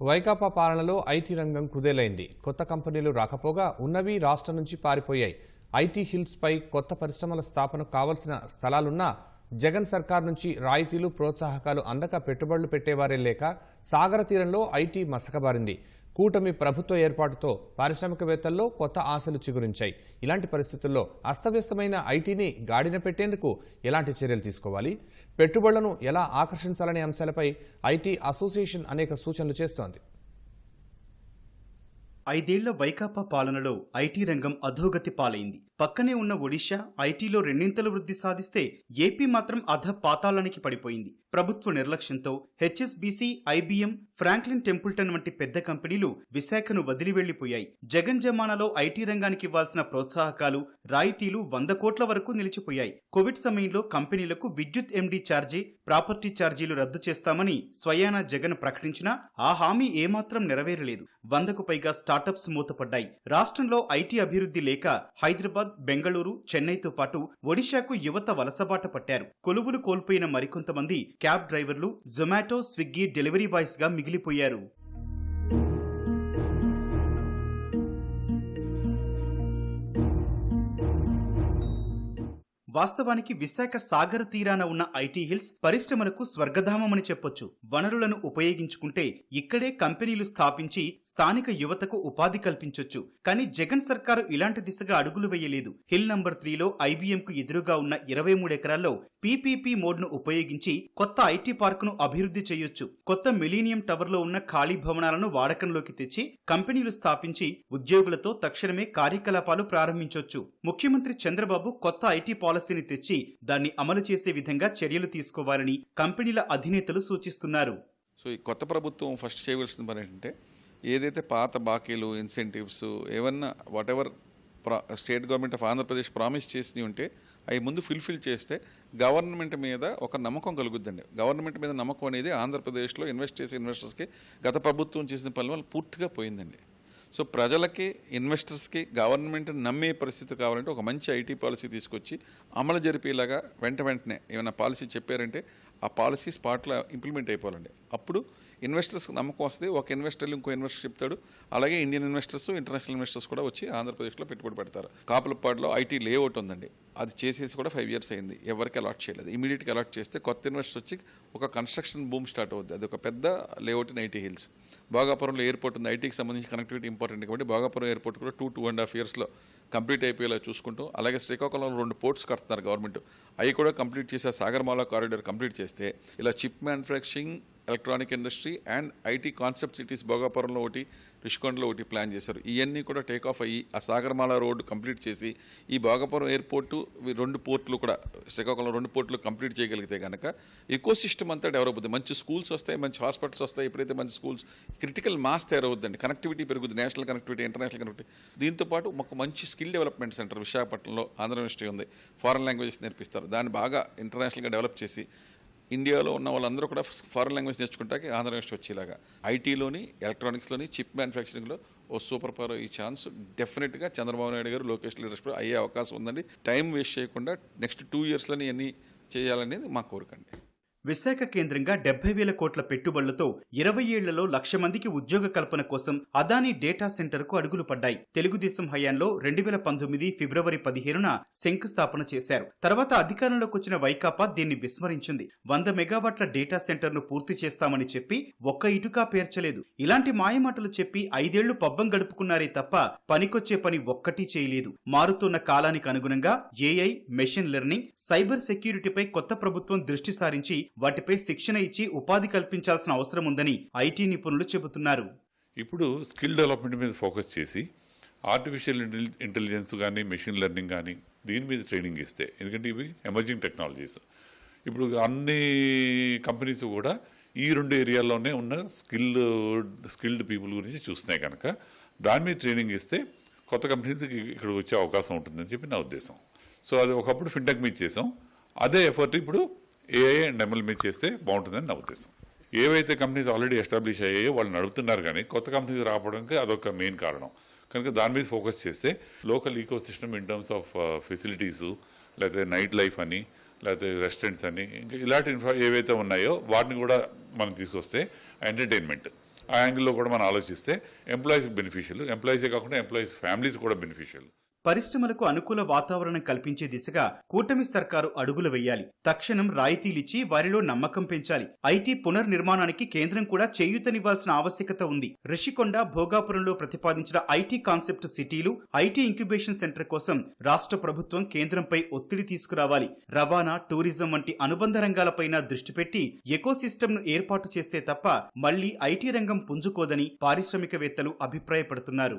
వైకాపా పాలనలో ఐటీ రంగం కుదేలైంది. కొత్త కంపెనీలు రాకపోగా ఉన్నవి రాష్ట్రం నుంచి పారిపోయాయి. ఐటీ హిల్స్ పై కొత్త పరిశ్రమల స్థాపనకు కావలసిన స్థలాలున్నా జగన్ సర్కార్ నుంచి రాయితీలు ప్రోత్సాహకాలు అందక పెట్టుబడులు పెట్టేవారే లేక సాగర తీరంలో ఐటీ మసకబారింది. కూటమి ప్రభుత్వ ఏర్పాటుతో పారిశ్రామికవేత్తల్లో కొత్త ఆశలు చిగురించాయి. ఇలాంటి పరిస్థితుల్లో అస్తవ్యస్తమైన ఐటీని గాడిన పెట్టేందుకు ఎలాంటి చర్యలు తీసుకోవాలి? పెట్టుబడులను ఎలా ఆకర్షించాలనే అంశాలపై ఐటీ అసోసియేషన్ అనేక సూచనలు చేస్తోంది. ఐదేళ్ళ వైకాపా పాలనలో ఐటీ రంగం అధోగతి పాలైంది. పక్కనే ఉన్న ఒడిశా ఐటీలో రెండింతలు వృద్ధి సాధిస్తే ఏపీ మాత్రం అధ పాతాళానికి పడిపోయింది. ప్రభుత్వ నిర్లక్ష్యంతో హెచ్ఎస్బీసీ ఐబీఎం ఫ్రాంక్లిన్ టెంపుల్టన్ వంటి పెద్ద కంపెనీలు విశాఖను వదిలి వెళ్ళిపోయాయి జగన్ జమానాలో ఐటీ రంగానికి ఇవ్వాల్సిన ప్రోత్సాహకాలు రాయితీలు వంద కోట్ల వరకు నిలిచిపోయాయి. కోవిడ్ సమయంలో కంపెనీలకు విద్యుత్ ఎండీ ఛార్జీ ప్రాపర్టీ ఛార్జీలు రద్దు చేస్తామని స్వయానా జగన్ ప్రకటించినా ఆ హామీ ఏమాత్రం నెరవేరలేదు. వందకు పైగా స్టార్టప్స్ మూతపడ్డాయి. రాష్ట్రంలో ఐటీ అభివృద్ధి లేక హైదరాబాద్ బెంగళూరు చెన్నైతో పాటు ఒడిశాకు యువత వలసబాట పట్టారు. కొలువులు కోల్పోయిన మరికొంతమంది క్యాబ్ డ్రైవర్లు జొమాటో స్విగ్గీ డెలివరీ బాయ్స్గా మిగిలిపోయారు. వాస్తవానికి విశాఖ సాగర తీరాన ఉన్న ఐటీ హిల్స్ పరిశ్రమలకు స్వర్గధామమని చెప్పొచ్చు. వనరులను ఉపయోగించుకుంటే ఇక్కడే కంపెనీలు స్థాపించి స్థానిక యువతకు ఉపాధి కల్పించొచ్చు. కానీ జగన్ సర్కారు ఇలాంటి దిశగా అడుగులు వేయలేదు. హిల్ నంబర్ త్రీలో ఐబీఎం కు ఎదురుగా ఉన్న ఇరవై మూడు ఎకరాల్లో పీపీపీ మోడ్ను ఉపయోగించి కొత్త ఐటీ పార్కును అభివృద్ధి చేయొచ్చు. కొత్త మిలీనియం టవర్లో ఉన్న ఖాళీ భవనాలను వాడకంలోకి తెచ్చి కంపెనీలు స్థాపించి ఉద్యోగులతో తక్షణమే కార్యకలాపాలు ప్రారంభించొచ్చు. ముఖ్యమంత్రి చంద్రబాబు కొత్త ఐటీ పాలసీని తెచ్చి దాన్ని అమలు చేసే విధంగా చర్యలు తీసుకోవాలని కంపెనీల అధినేతలు సూచిస్తున్నారు. సో ఈ కొత్త ప్రభుత్వం ఫస్ట్ చేయవలసిన పని ఏంటంటే ఏదైతే పాత బాకీలు ఇన్సెంటివ్స్ ఏమన్నా whatever state government of Andhra Pradesh promise చేసినవి ఉంటే అవి ముందు ఫుల్ఫిల్ చేస్తే గవర్నమెంట్ మీద ఒక నమ్మకం కలుగుద్దండి. గవర్నమెంట్ మీద నమ్మకం అనేది ఆంధ్రప్రదేశ్లో ఇన్వెస్ట్ చేసే ఇన్వెస్టర్స్కి గత ప్రభుత్వం చేసిన పనుల వల్ల పూర్తిగా పోయిందండి. సో ప్రజలకి ఇన్వెస్టర్స్కి గవర్నమెంట్ని నమ్మే పరిస్థితి కావాలంటే ఒక మంచి ఐటీ పాలసీ తీసుకొచ్చి అమలు జరిపేలాగా వెంట వెంటనే ఏమైనా పాలసీ చెప్పారంటే ఆ పాలసీ స్పాట్లో ఇంప్లిమెంట్ అయిపోవాలండి. అప్పుడు ఇన్వెస్టర్స్కి నమ్మకం వస్తే ఒక ఇన్వెస్టర్లు ఇంకో ఇన్వెస్టర్ చెప్తాడు. అలాగే ఇండియన్ ఇన్వెస్టర్స్ ఇంటర్నేషనల్ ఇన్వెస్టర్స్ కూడా వచ్చి ఆంధ్రప్రదేశ్లో పెట్టుబడి పెడతారు. కాపులపాడులో ఐటీ లేఅవుట్ ఉందండి. అది చేసేసి కూడా ఫైవ్ ఇయర్స్ అయింది. ఎవరికి అలాట్ చేయలేదు. ఇమీడియట్గా అలాట్ చేస్తే కొత్త ఇన్వెస్టర్స్ వచ్చి ఒక కన్స్ట్రక్షన్ బూమ్ స్టార్ట్ అవుద్ది. అది ఒక పెద్ద లేఅవుట్ ఇన్ ఐటీ హిల్స్ భోగాపురంలో ఎయిర్పోర్ట్ ఉంది. ఐటీకి సంబంధించి కనెక్టివిటీ ఇంపార్టెంట్ కాబట్టి భోగాపురం ఎయిర్పోర్ట్ కూడా టూ టూ అండ్ హాఫ్ ఇయర్స్లో కంప్లీట్ అయిపోయేలా చూసుకుంటూ అలాగే శ్రీకాకుళంలో రెండు పోర్ట్స్ కడుతున్నారు గవర్నమెంట్ అవి కూడా కంప్లీట్ చేసే సాగర్మాల కారిడార్ కంప్లీట్ చేస్తే ఇలా chip manufacturing electronic industry and IT concept cities భోగాపురంలో ఒకటి రిషికొండలో ఒకటి ప్లాన్ చేశారు. ఇవన్నీ కూడా టేక్ ఆఫ్ అయ్యి ఆ సాగర్మాల రోడ్డు కంప్లీట్ చేసి ఈ భోగాపురం ఎయిర్పోర్టు రెండు పోర్టులు కూడా శ్రీకాకుళం రెండు పోర్టులు కంప్లీట్ చేయగలిగితే కనుక ఎకో సిస్టమ్ అంతా డెవలప్ అవుతుంది మంచి స్కూల్స్ వస్తాయి మంచి హాస్పిటల్స్ వస్తాయి ఎప్పుడైతే మంచి స్కూల్స్ క్రిటికల్ మాస్ తయారవుద్దండి. కనెక్టివిటీ పెరుగుతుంది నేషనల్ కనెక్టివిటీ ఇంటర్నేషనల్ కనెక్టివిటీ దీంతో పాటు ఒక మంచి స్కిల్ డెవలప్మెంట్ సెంటర్ విశాఖపట్నంలో ఆంధ్ర యూనివర్సిటీ ఉంది. ఫారెన్ లాంగ్వేజెస్ నేర్పిస్తారు. దాన్ని బాగా ఇంటర్నేషనల్గా డెవలప్ చేసి ఇండియాలో ఉన్న వాళ్ళందరూ కూడా ఫారెన్ లాంగ్వేజ్ నేర్చుకుంటాకి ఆంధ్ర యూనివర్సిటీ వచ్చేలాగా. ఐటీలోని ఎలక్ట్రానిక్స్లోని చిప్ మ్యానుఫ్యాక్చరింగ్లో ఓ సూపర్ పవర్ ఈ ఛాన్స్ డెఫినెట్గా చంద్రబాబు నాయుడు గారు లోకేష్ లీడర్షిప్ అయ్యే అవకాశం ఉందండి. టైం వేస్ట్ చేయకుండా నెక్స్ట్ టూ ఇయర్స్లోని అన్ని చేయాలనేది మా కోరికండి విశాఖ కేంద్రంగా డెబ్బై వేల కోట్ల పెట్టుబడులతో ఇరవై ఏళ్ళలో లక్ష మందికి ఉద్యోగ కల్పన కోసం అదానీ డేటా సెంటర్కు అడుగులు పడ్డాయి. తెలుగుదేశం హయాంలో రెండు వేల పంతొమ్మిది ఫిబ్రవరి పదిహేనున శంకుస్థాపన చేశారు. తర్వాత అధికారంలోకి వచ్చిన వైకాపా దీన్ని విస్మరించింది. వంద మెగావాట్ల డేటా సెంటర్ను పూర్తి చేస్తామని చెప్పి ఒక్క ఇటుకా పేర్చలేదు. ఇలాంటి మాయమాటలు చెప్పి ఐదేళ్ళు పబ్బం గడుపుకున్నారే తప్ప పనికొచ్చే పని ఒక్కటి చేయలేదు. మారుతున్న కాలానికి అనుగుణంగా ఏఐ మెషిన్ లెర్నింగ్ సైబర్ సెక్యూరిటీపై కొత్త ప్రభుత్వం దృష్టి సారించి వాటిపై శిక్షణ ఇచ్చి ఉపాధి కల్పించాల్సిన అవసరం ఉందని ఐటీ నిపుణులు చెబుతున్నారు. ఇప్పుడు స్కిల్ డెవలప్మెంట్ మీద ఫోకస్ చేసి ఆర్టిఫిషియల్ ఇంటెలిజెన్స్ కానీ మెషిన్ లెర్నింగ్ కానీ దీని మీద ట్రైనింగ్ ఇస్తే ఎందుకంటే ఇవి ఎమర్జింగ్ టెక్నాలజీస్. ఇప్పుడు అన్ని కంపెనీస్ కూడా ఈ రెండు ఏరియాల్లోనే ఉన్న స్కిల్ స్కిల్డ్ పీపుల్ గురించి చూస్తున్నాయి కనుక దాని మీద ట్రైనింగ్ ఇస్తే కొత్త కంపెనీస్ ఇక్కడ వచ్చే అవకాశం ఉంటుందని చెప్పి నా ఉద్దేశం. సో అది ఒకప్పుడు ఫిన్టెక్ మీద చేసాం. అదే ఎఫర్ట్ ఇప్పుడు ఏఐ అండ్ ఎంఎల్ మీద చేస్తే బాగుంటుందని నా ఉద్దేశం. ఏవైతే కంపెనీస్ ఆల్రెడీ ఎస్టాబ్లిష్ అయ్యాయో వాళ్ళు నడుపుతున్నారు కానీ కొత్త కంపెనీస్ రావడానికి అదొక మెయిన్ కారణం. కనుక దాని మీద ఫోకస్ చేస్తే local ecosystem in terms of facilities లేకపోతే నైట్ లైఫ్ అని లేకపోతే రెస్టారెంట్స్ అని ఇంకా ఇలాంటి ఇన్ఫ్రా ఏవైతే ఉన్నాయో వాటిని కూడా మనం తీసుకొస్తే ఎంటర్టైన్మెంట్ ఆ యాంగిల్లో కూడా మనం ఆలోచిస్తే ఎంప్లాయీస్కి బెనిఫిషియల్ ఎంప్లాయీసే కాకుండా ఎంప్లాయీస్ ఫ్యామిలీస్ కూడా బెనిఫిషియల్ పరిశ్రమలకు అనుకూల వాతావరణం కల్పించే దిశగా కూటమి సర్కారు అడుగులు వేయాలి. తక్షణం రాయితీలిచ్చి వారిలో నమ్మకం పెంచాలి. ఐటీ పునర్నిర్మాణానికి కేంద్రం కూడా చేయూతనివ్వాల్సిన ఆవశ్యకత ఉంది. రిషికొండ భోగాపురంలో ప్రతిపాదించిన ఐటీ కాన్సెప్ట్ సిటీలు ఐటీ ఇంక్యుబేషన్ సెంటర్ కోసం రాష్ట్ర ప్రభుత్వం కేంద్రంపై ఒత్తిడి తీసుకురావాలి. రవాణా టూరిజం వంటి అనుబంధ రంగాలపైన దృష్టి పెట్టి ఎకోసిస్టమ్ను ఏర్పాటు చేస్తే తప్ప మళ్ళీ ఐటీ రంగం పుంజుకోదని పారిశ్రామికవేత్తలు అభిప్రాయపడుతున్నారు.